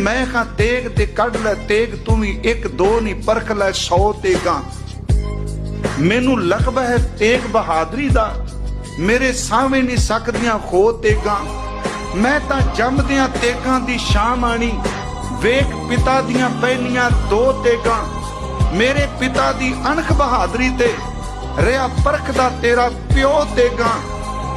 ਮੈਂ ਖਾਂ ਤੇਗ ਤੇ ਕੱਢ ਲੈ, ਤੇਗ ਤੂੰ ਵੀ ਇੱਕ, ਦੋ ਨਹੀਂ, ਪਰਖ ਲੈ 100 ਤੇਗਾਂ। ਮੈਨੂੰ ਲਕਬ ਹੈ ਤੇਗ ਬਹਾਦਰੀ ਦਾ, ਮੇਰੇ ਸਾਹਵੇਂ ਨਹੀਂ ਸਕਦੀਆਂ ਖੋ ਤੇਗਾਂ। ਮੈਂ ਤਾਂ ਜੰਮਦਿਆਂ ਤੇਗਾਂ ਦੀ ਸ਼ਾਮ ਆਣੀ, ਵੇਖ ਪਿਤਾ ਦੀਆਂ ਪਹਿਲੀਆਂ ਦੋ ਤੇਗਾਂ। ਮੇਰੇ ਪਿਤਾ ਦੀ ਅਣਖ ਬਹਾਦਰੀ ਤੇ ਰਿਆ ਪਰਖਦਾ ਤੇਰਾ ਪਿਓ ਤੇਗਾਂ।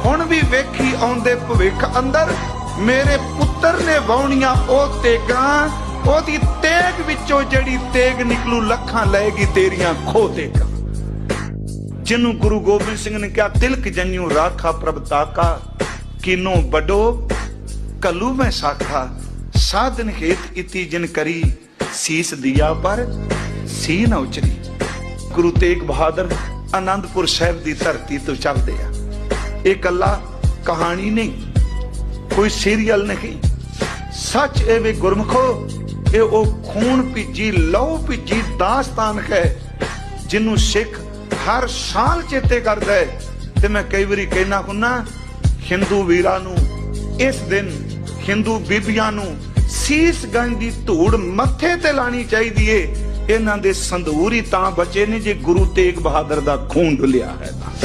ਹੁਣ ਵੀ ਵੇਖੀ ਆਉਂਦੇ ਭਵਿੱਖ ਅੰਦਰ ਮੇਰੇ ਪੁੱਤਰ ਨੇ ਵਾਉਣੀਆਂ ਉਹ ਤੇਗਾਂ, ਉਹਦੀ ਤੇਗ ਵਿੱਚੋਂ ਜਿਹੜੀ ਤੇਗ ਨਿਕਲੂ, ਲੱਖਾਂ ਲਏਗੀ ਤੇਰੀਆਂ ਖੋ ਤੇਗਾਂ। ਜਿਹਨੂੰ ਗੁਰੂ ਗੋਬਿੰਦ ਸਿੰਘ ਨੇ ਕਿਹਾ, ਤਿਲਕ ਜਨਿਓ ਰਾਖਾ ਪ੍ਰਭ ਤਾਕਾ, ਕਿਨੋ ਬਡੋ ਕਲੂ ਮੈਂ ਸਾਖਾ। ਸਾਧਨ ਹੇਤ ਇਤੀ ਜਿਨ ਕਰੀ, ਸੀਸ ਦਿਆ ਪਰ ਸੀ ਨਾ ਉਚਰੀ। ਗੁਰੂ ਤੇਗ ਬਹਾਦਰ ਆਨੰਦਪੁਰ ਸਾਹਿਬ ਦੀ ਧਰਤੀ ਤੋਂ ਚੱਲਦੇ ਆ। ਇਹ ਕੱਲਾ ਕਹਾਣੀ ਨਹੀਂ ਕੋਈ ਸੀਰੀਅਲ ਨਹੀਂ। ਸੱਚ ਇਹ ਵੀ ਗੁਰਮਖੋ ਇਹ ਉਹ ਖੂਨ ਭਿੱਜੀ, ਲਹੂ ਭਿੱਜੀ ਦਾਸਤਾਨ ਹੈ ਜਿਹਨੂੰ ਸਿੱਖ ਹਰ ਸਾਲ ਚੇਤੇ ਕਰਦਾ ਹੈ। ਤੇ ਮੈਂ ਕਈ ਵਾਰੀ ਕਹਿਣਾ ਹੁੰਨਾ, ਹਿੰਦੂ ਵੀਰਾਂ ਨੂੰ, ਇਸ ਦਿਨ ਹਿੰਦੂ ਬੀਬੀਆਂ ਨੂੰ ਸੀਸ ਗੰਜ ਦੀ ਧੂੜ ਮੱਥੇ ਤੇ ਲਾਣੀ ਚਾਹੀਦੀ ਏ। ਇਹਨਾਂ ਦੇ ਸੰਦੂਰ ਹੀ ਤਾਂ ਬਚੇ ਨੇ ਜੇ ਗੁਰੂ ਤੇਗ ਬਹਾਦਰ ਦਾ ਖੂਨ ਡੁੱਲਿਆ ਹੈ ਤਾਂ।